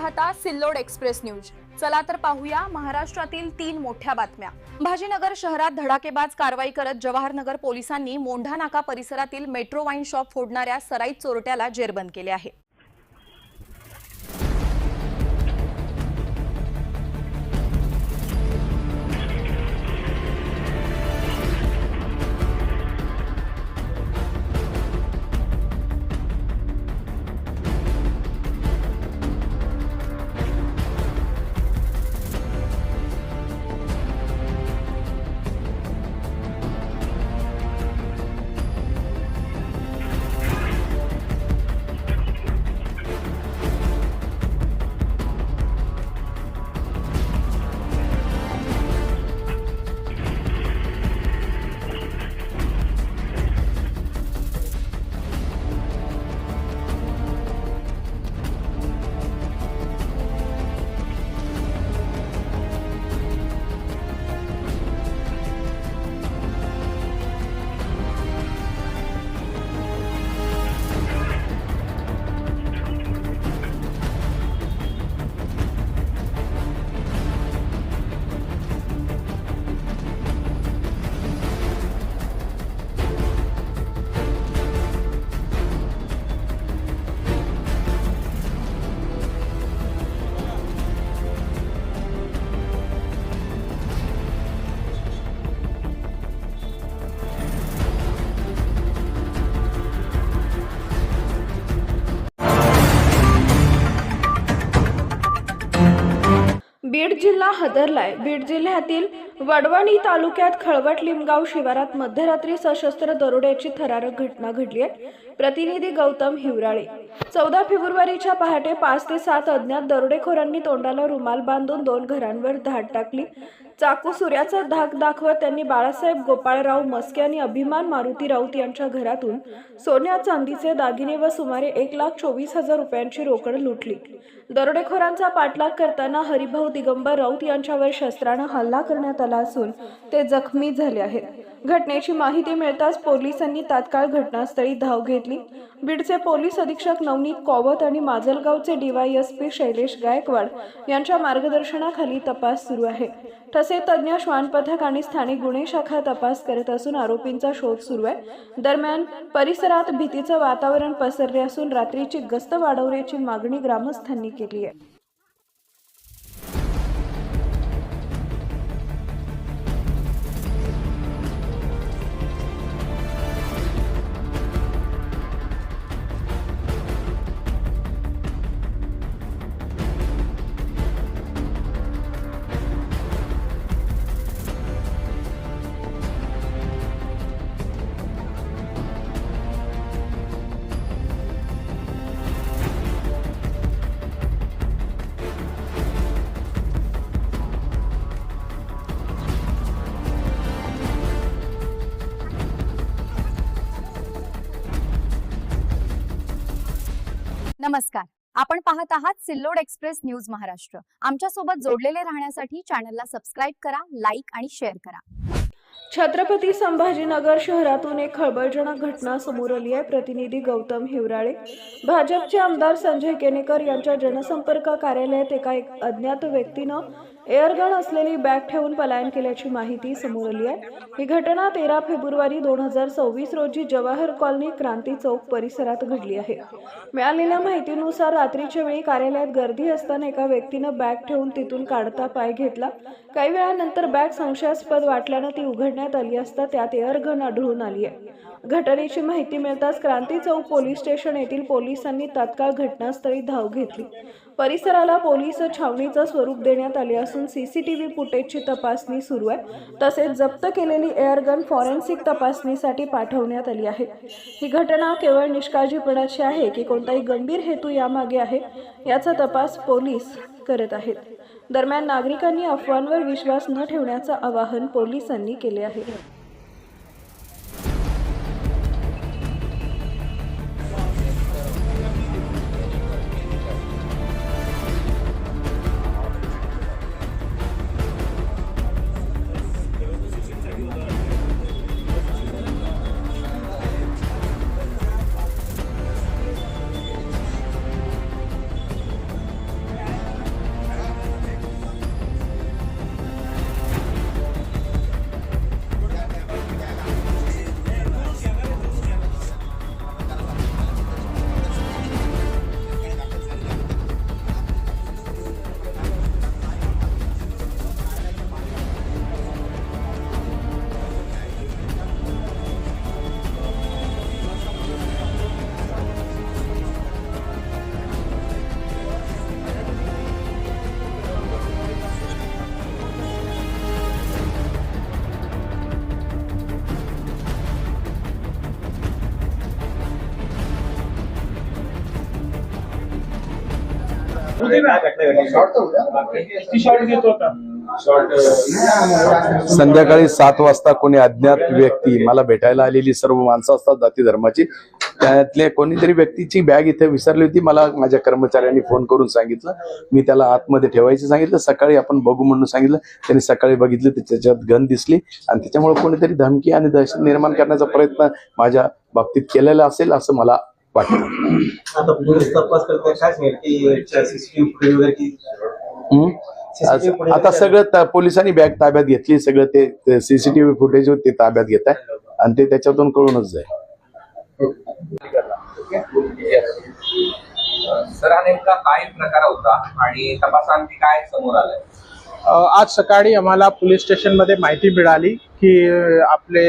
पाहता Sillod express news. चला तर पाहूया महाराष्ट्रातील तीन मोठ्या बातम्या. भाजीनगर शहरात धडाकेबाज कारवाई करत जवाहरनगर पोलिसांनी मोंढा नाका परिसरातील मेट्रो वाईन शॉप फोडणाऱ्या सराईत चोरट्याला जेरबंद केले आहे. बीड जिल्हा हदरलाय. बीड जिल्ह्यातील वडवणी तालुक्यात खळवट लिमगाव शिवारात मध्यरात्री सशस्त्र दरोड्याची थरारक घटना घडली आहे प्रतिनिधी गौतम हिवराळे. चौदा फेब्रुवारीच्या पहाटे पाच ते सात अज्ञात दरोडेखोरांनी तोंडाला रुमाल बांधून दोन घरांवर धाड टाकली. चाकू सूर्याचा धाक दाखवत त्यांनी बाळासाहेब गोपाळराव मस्के आणि अभिमान मारुती राऊत यांच्या घरातून सोन्या चांदीचे दागिने व सुमारे एक लाख चोवीस हजार रुपयांची रोकड लुटली. दरोडेखोरांचा पाठलाग करताना हरिभाऊ दिगंबर राऊत यांच्यावर शस्त्रानं हल्ला करण्यात आला असून ते जखमी झाले आहेत. घटनेची माहिती मिळताच पोलिसांनी तात्काळ घटनास्थळी धाव घेतली. बीडचे पोलीस अधीक्षक नवनीत कॉवत आणि माजलगावचे डीवायएसपी शैलेश गायकवाड यांच्या मार्गदर्शनाखाली तपास सुरू आहे. ठसे तज्ज्ञ श्वान पथक आणि स्थानिक गुन्हे शाखा तपास करत असून आरोपींचा शोध सुरू आहे. दरम्यान परिसरात भीतीचं वातावरण पसरले असून रात्रीची गस्त वाढवण्याची मागणी ग्रामस्थांनी केली आहे. नमस्कार. आपण पाहत आहात सिल्लोड एक्सप्रेस न्यूज महाराष्ट्र. आमच्यासोबत जोडलेले राहण्यासाठी चॅनलला सबस्क्राईब करा लाईक आणि शेअर करा. छत्रपती संभाजीनगर शहरातून एक खळबळजनक घटना समोर आली आहे. प्रतिनिधी गौतम हिवराळे. भाजपचे आमदार संजय केनेकर यांच्या जनसंपर्क कार्यालयात एका एक अज्ञात व्यक्तीनं एअरगन असलेली बॅग ठेवून पलायन केल्याची माहिती समोर आली आहे. ही घटना तेरा फेब्रुवारी दोन हजार सव्वीस रोजी जवाहर कॉलनी क्रांती चौक परिसरात घडली आहे. मिळालेल्या माहितीनुसार रात्रीच्या वेळी कार्यालयात गर्दी असताना एका व्यक्तीनं बॅग ठेवून तिथून काढता पाय घेतला. काही वेळानंतर बॅग संशयास्पद वाटल्यानं ती उघडण्यात आली असता त्यात एअरगन आढळून आली आहे. घटनेची माहिती मिळताच क्रांती चौक पोलीस स्टेशन येथील पोलिसांनी तात्काळ घटनास्थळी धाव घेतली. परिसराला पोलीस छावणीचं स्वरूप देण्यात आले असून सी सी टी व्ही फुटेजची तपासणी सुरू आहे. तसेच जप्त केलेली एअरगन फॉरेन्सिक तपासणीसाठी पाठवण्यात आली आहे. ही घटना केवळ निष्काळजीपणाची आहे की कोणताही गंभीर हेतू यामागे आहे याचा तपास पोलीस करत आहेत. दरम्यान नागरिकांनी अफवांवर विश्वास न ठेवण्याचं आवाहन पोलिसांनी केले आहे. संध्याकाळी सात वाजता कोणी अज्ञात व्यक्ती मला भेटायला आलेली सर्व माणसं असतात जाती धर्माची. त्यातले कोणीतरी व्यक्तीची बॅग इथे विसरली होती. मला माझ्या कर्मचाऱ्यांनी फोन करून सांगितलं. मी त्याला आतमध्ये ठेवायचं सांगितलं. सकाळी आपण बघू म्हणून सांगितलं. त्यांनी सकाळी बघितलं. तर त्याच्यात गन दिसली. आणि त्याच्यामुळे कोणीतरी धमकी आणि दहशत निर्माण करण्याचा प्रयत्न माझ्या बाबतीत केलेला असेल असं मला वाटतं आता पोलीस तपास करताय? काय सांगेल? की सीसीटीव्ही फुटेज वगैरे की हम्म? आज- आता सगळं पोलिसांनी बॅग ताब्यात घेतली सगळं ते सीसीटीव्ही फुटेज ते ताब्यात घेत आहे. आणि ते त्याच्यातून कळूनच जाईल. सर हा नेमका काय प्रकार होता आणि तपासांती काय समोर आलंय? आज सकाळी आम्हाला पोलीस स्टेशनमध्ये माहिती मिळाली की आपले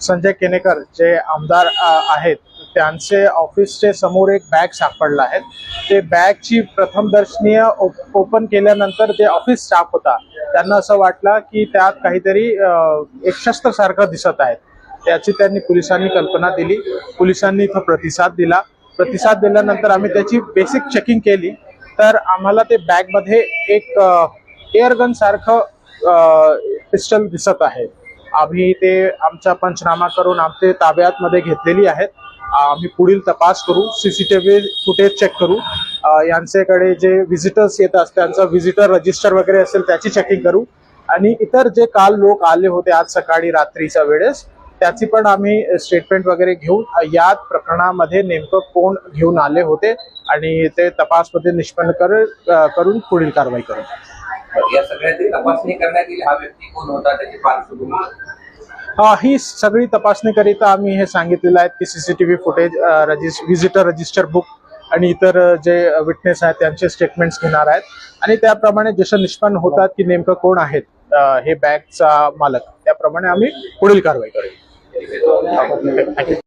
संजय केनेकर जे आमदार आहेत त्यांचे ऑफिसचे समोर एक बॅग सापडला आहे. ते बॅगची प्रथमदर्शनीय ओपन केल्यानंतर जे ऑफिस स्टाफ होता. त्यांना असं वाटलं की त्यात काहीतरी एक शस्त्रसारखं दिसत आहे. त्याची त्यांनी पोलिसांनी कल्पना दिली. पोलिसांनी इथं प्रतिसाद दिला. प्रतिसाद दिल्यानंतर आम्ही त्याची बेसिक चेकिंग केली. तर आम्हाला ते बॅगमध्ये एक एअरगन सारखं पिस्टल दिसत आहे. आम्ही ते आमचा पंचनामा करून आमचे ताब्यात मध्ये घेतलेली आहेत. आम्ही पुढील तपास करू सीसीटीव्ही फुटेज चेक करू. यांच्याकडे जे व्हिजिटर्स येत असतात त्यांचं व्हिजिटर रजिस्टर वगैरे असेल त्याची चेकिंग करू. आणि इतर जे काल लोक आले होते आज सकाळी रात्रीच्या वेळेस त्याची पण आम्ही स्टेटमेंट वगैरे घेऊन या प्रकरणामध्ये नेमकं कोण घेऊन आले होते आणि ते तपासमध्ये निष्पन्न कर करून पुढील कारवाई करू. या सगळ्याची तपासणी करण्यात येईल हा व्यक्ती कोण होता त्याची पार्श्वभूमी? ही सगळी तपासणीकरिता आम्ही हे सांगितलेलं आहे की सीसीटीव्ही फुटेज रजिस्ट व्हिजिटर रजिस्टर बुक आणि इतर जे विटनेस आहेत त्यांचे स्टेटमेंट्स घेणार आहेत. आणि त्याप्रमाणे जसं निष्पन्न होतात की नेमकं कोण आहेत हे बॅगचा मालक त्याप्रमाणे आम्ही पुढील कारवाई करू.